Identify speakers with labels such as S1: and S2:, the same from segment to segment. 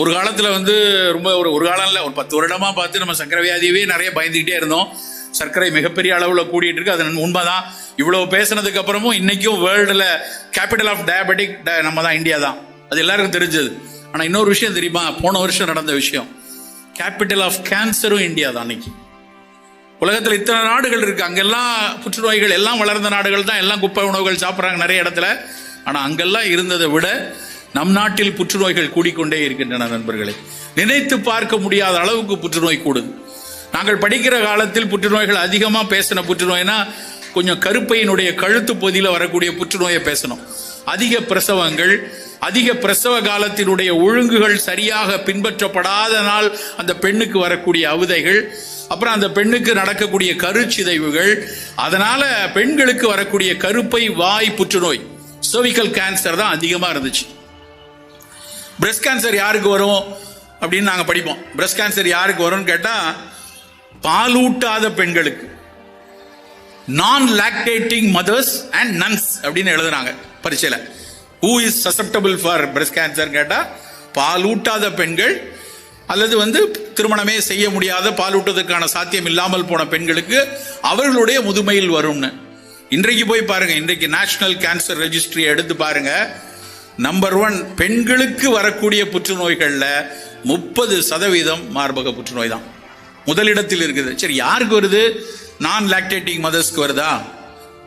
S1: ஒரு காலத்தில் வந்து ரொம்ப ஒரு ஒரு காலம் இல்லை ஒரு பத்து வருடமாக பார்த்து நம்ம சர்க்கரை வியாதியவே நிறைய பயந்துக்கிட்டே இருந்தோம். சர்க்கரை மிகப்பெரிய அளவில் கூடிட்டு இருக்கு. அது உண்மைதான். இவ்வளவு பேசுனதுக்கு அப்புறமும் இன்னைக்கும் வேர்ல்டில் கேபிட்டல் ஆஃப் டயபெட்டிக் நம்ம தான் இந்தியா தான். அது எல்லாருக்கும் தெரிஞ்சது. ஆனால் இன்னொரு விஷயம் தெரியுமா? போன வருஷம் நடந்த விஷயம். கேபிட்டல் ஆஃப் கேன்சரும் இந்தியா தான் அன்னைக்கு உலகத்தில் இத்தனை நாடுகள் இருக்கு. அங்கெல்லாம் புற்றுநோய்கள் எல்லாம் வளர்ந்த நாடுகள் தான். எல்லாம் குப்பை உணவுகள் சாப்பிட்றாங்க நிறைய இடத்துல. ஆனால் அங்கெல்லாம் இருந்ததை விட நம் நாட்டில் புற்றுநோய்கள் கூடிக்கொண்டே இருக்கின்றன நண்பர்களே. நினைத்து பார்க்க முடியாத அளவுக்கு புற்றுநோய் கூடுது. நாங்கள் படிக்கிற காலத்தில் புற்றுநோய்கள் அதிகமாக பேசின புற்றுநோய்னா கொஞ்சம் கருப்பையினுடைய கழுத்து பகுதியில் வரக்கூடிய புற்றுநோயை பேசணும் அதிக பிரசவங்கள் அதிக பிரசவ காலத்தினுடைய ஒழுங்குகள் சரியாக பின்பற்றப்படாதனால் அந்த பெண்ணுக்கு வரக்கூடிய அவதைகள் அப்புறம் அந்த பெண்ணுக்கு நடக்கக்கூடிய கருச்சிதைவுகள் அதனால பெண்களுக்கு வரக்கூடிய கருப்பை வாய் புற்றுநோய் சோவிக்கல் கேன்சர் தான் அதிகமாக இருந்துச்சு. பிரஸ்ட் கேன்சர் யாருக்கு வரும் அப்படின்னு நாங்கள் படிப்போம். பிரஸ்ட் கேன்சர் யாருக்கு வரும்னு கேட்டால் பாலூட்டாத பெண்களுக்கு. நான் லாக்டேட்டிங் மதர்ஸ் அண்ட் நன்ஸ் அப்படின்னு எழுதுனாங்க பரீட்சையில். Who is susceptible for breast cancer கேட்டால் பாலூட்டாத பெண்கள் அல்லது வந்து திருமணமே செய்ய முடியாத பாலூட்டுவதற்கான சாத்தியம் இல்லாமல் போன பெண்களுக்கு அவர்களுடைய முதுமையில் வரும்னு. இன்றைக்கு போய் பாருங்க இன்றைக்கு நேஷனல் கேன்சர் ரெஜிஸ்ட்ரி எடுத்து பாருங்க. நம்பர் ஒன் பெண்களுக்கு வரக்கூடிய புற்றுநோய்களில் முப்பது சதவீதம் மார்பக புற்றுநோய் தான் முதலிடத்தில் இருக்குது. சரி யாருக்கு வருது? நான் லாக்டேட்டிங் மதர்ஸ்க்கு வருதா?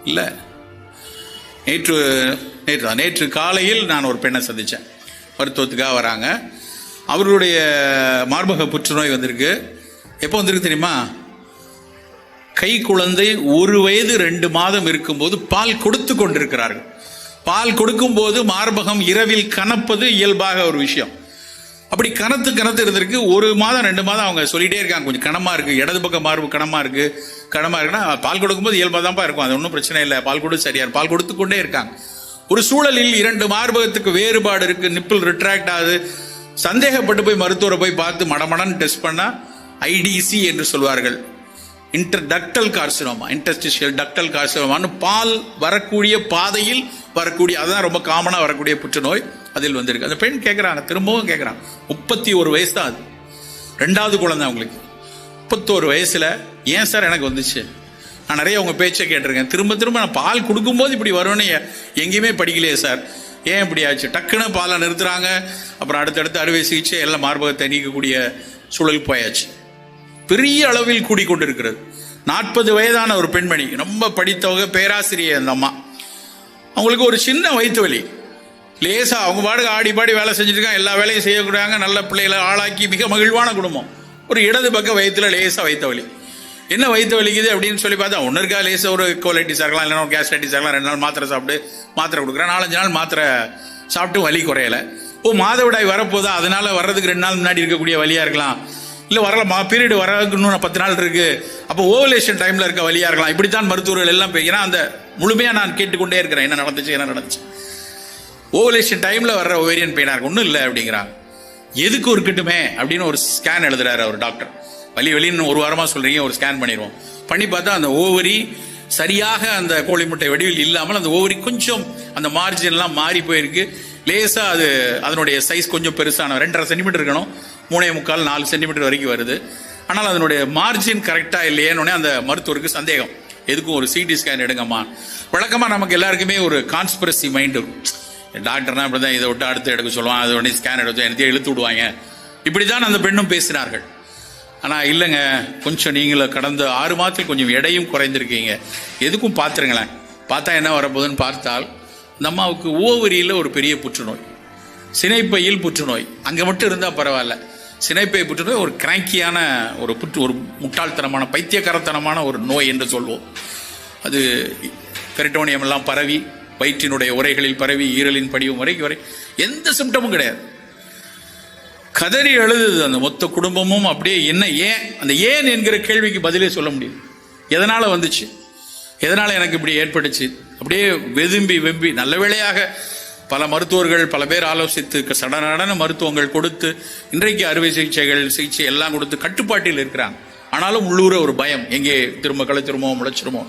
S1: இல்லை. நேற்று நேற்று தான் நேற்று காலையில் நான் ஒரு பெண்ணை சந்தித்தேன் மருத்துவத்துக்காக வராங்க. அவர்களுடைய மார்பக புற்றுநோய் வந்திருக்கு. எப்போ வந்திருக்கு தெரியுமா? கை குழந்தை ஒரு வயது ரெண்டு மாதம் இருக்கும்போது பால் கொடுத்து கொண்டிருக்கிறார்கள். பால் கொடுக்கும் போது மார்பகம் இரவில் கனப்பது இயல்பாக ஒரு விஷயம். அப்படி கனத்து கனத்து இருந்திருக்கு. ஒரு மாதம் ரெண்டு மாதம் அவங்க சொல்லிட்டே இருக்காங்க. கொஞ்சம் கனமா இருக்கு. இடது பக்கம் மார்பு கனமா இருக்கு. கனமா இருக்குன்னா பால் கொடுக்கும்போது இயல்பாக தான்ப்பா இருக்கும். அது ஒன்றும் பிரச்சனை இல்லை. பால் கொடு சரியா பால் கொடுத்து கொண்டே இருக்காங்க. ஒரு சூழலில் இரண்டு மார்பகத்துக்கு வேறுபாடு இருக்கு. நிப்பிள் ரிட்ராக்ட் ஆகுது. சந்தேகப்பட்டு போய் மருத்துவரை போய் பார்த்து மடமடன்னு டெஸ்ட் பண்ணா ஐடிசி என்று சொல்வார்கள். Inter ductal carcinoma interstitial ductal கார்சினோமான்னு பால் வரக்கூடிய பாதையில் வரக்கூடிய அதுதான் ரொம்ப காமனாக வரக்கூடிய புற்றுநோய் அதில் வந்திருக்கு. அந்த பெண் கேட்குறாங்க திரும்பவும் கேட்குறாங்க முப்பத்தி ஒரு வயசு தான் அது. ரெண்டாவது குழந்தை அவங்களுக்கு. முப்பத்தோரு வயசில் ஏன் சார் எனக்கு வந்துச்சு? நான் நிறைய உங்கள் பேச்சை கேட்டிருக்கேன். திரும்ப திரும்ப நான் பால் கொடுக்கும்போது இப்படி வரும்னு எங்கேயுமே படிக்கலையே சார். ஏன் இப்படி ஆச்சு? டக்குன்னு பாலை நிறுத்துறாங்க. அப்புறம் அடுத்தடுத்து அறுவை சிகிச்சை எல்லாம் மார்பகத்தை நீக்கக்கூடிய சூழல் போயாச்சு. பெரிய அளவில் கூடிக்கொண்டிருக்கிறது. நாற்பது வயதான ஒரு பெண்மணி ரொம்ப படித்தவங்க பேராசிரியர் அந்த அம்மா. அவங்களுக்கு ஒரு சின்ன வயிற்று வலி. லேசா அவங்க பாடுக்கு ஆடி பாடி வேலை செஞ்சுருக்காங்க எல்லா வேலையும் செய்யக்கூடாங்க நல்ல பிள்ளைகளை ஆளாக்கி மிக மகிழ்வான குடும்பம். ஒரு இடது பக்கம் வயிற்றுல லேசா வயிற்று வலி. என்ன வயிற்று வலிக்குது அப்படின்னு சொல்லி பார்த்தா ஒன்று இருக்கா லேசா ஒரு கோலைட்டிஸ் ஆகலாம் இல்லைன்னா ஒரு கேஸ்ட்ரைட்டிஸ் ஆகலாம் ரெண்டு நாள் மாத்திரை சாப்பிட்டு மாத்திரை கொடுக்குறேன் நாலஞ்சு நாள் மாத்திரை சாப்பிட்டு வலி குறையல. ஓ மாதவிடாய் வரப்போதா அதனால வர்றதுக்கு ரெண்டு நாள் முன்னாடி இருக்கக்கூடிய வழியாக இருக்கலாம். இல்லை வரல மா பீரியட் வரதுக்கு பத்து நாள் இருக்கு. அப்போ ஓவலேஷன் டைம்ல இருக்க வழியாக இருக்கலாம். இப்படித்தான் மருத்துவர்கள் எல்லாம் பே- ஏன்னா அந்த முழுமையா நான் கேட்டுக்கொண்டே இருக்கிறேன். என்ன நடந்துச்சு என்ன நடந்துச்சு? ஓவலேஷன் டைம்ல வர்ற ஓவேரியன் பெயினா இருக்கு. ஒன்றும் இல்லை அப்படிங்கிறாங்க. எதுக்கு இருக்கட்டுமே அப்படின்னு ஒரு ஸ்கேன் எழுதுறாரு அவர் டாக்டர் வலி வலின்னு ஒரு வாரமா சொல்றீங்க ஒரு ஸ்கேன் பண்ணிடுவோம். பண்ணி பார்த்தா அந்த ஓவரி சரியாக அந்த கோழி முட்டை வடிவில் இல்லாமல் அந்த ஓவரி கொஞ்சம் அந்த மார்ஜின்லாம் மாறி போயிருக்கு. லேசாக அது அதனுடைய சைஸ் கொஞ்சம் பெருசான ரெண்டரை சென்டிமீட்டர் இருக்கணும். மூணே முக்கால் நாலு சென்டிமீட்டர் வரைக்கும் வருது. ஆனால் அதனுடைய மார்ஜின் கரெக்டாக இல்லையேன்னு அந்த மருத்துவருக்கு சந்தேகம். எதுக்கும் ஒரு சிடி ஸ்கேன் எடுங்கம்மா. வழக்கமாக நமக்கு எல்லாருக்குமே ஒரு கான்ஸ்பிரசி மைண்ட் இருக்கும். டாக்டர்னா இப்படி தான் இதை விட்டு அடுத்து எடுக்க சொல்லுவான். அதை உடனே ஸ்கேன் எடுத்து எனக்கு இழுத்து விடுவாங்க. இப்படி தான் அந்த பெண்ணும் பேசினார்கள். ஆனால் இல்லைங்க கொஞ்சம் நீங்களும் கடந்த ஆறு மாதத்தில் கொஞ்சம் எடையும் குறைந்திருக்கீங்க. எதுக்கும் பார்த்துருங்களேன். பார்த்தா என்ன வரப்போகுதுன்னு பார்த்தால் இந்த அம்மாவுக்கு ஓவரியில் ஒரு பெரிய புற்றுநோய் சினைப்பையில் புற்றுநோய். அங்கே மட்டும் இருந்தால் பரவாயில்ல. சினைப்பை புற்றுநோய் ஒரு கிராங்கியான ஒரு புற்று ஒரு முட்டாள்தனமான பைத்தியக்காரத்தனமான ஒரு நோய் என்று சொல்வோம். அது பெரிட்டோனியம் எல்லாம் பரவி வயிற்றினுடைய உரைகளில் பரவி ஈரலின் படிவும் வரைக்கும் வரை எந்த சிம்டமும் கிடையாது. கதறி எழுதுது அந்த மொத்த குடும்பமும் அப்படியே என்ன ஏன் அந்த ஏன் என்கிற கேள்விக்கு பதிலே சொல்ல முடியும் எதனால் வந்துச்சு? எதனால் எனக்கு இப்படி ஏற்பட்டுச்சு? அப்படியே வெதும்பி வெம்பி நல்ல வேளையாக பல மருத்துவர்கள் பல பேர் ஆலோசித்து சடனடன மருத்துவங்கள் கொடுத்து இன்றைக்கு அறுவை சிகிச்சைகள் சிகிச்சை எல்லாம் கொடுத்து கட்டுப்பாட்டில் இருக்கிறாங்க. ஆனாலும் உள்ளூர ஒரு பயம். எங்கே திரும்ப கழுத்திருமோ முளைச்சிருமோ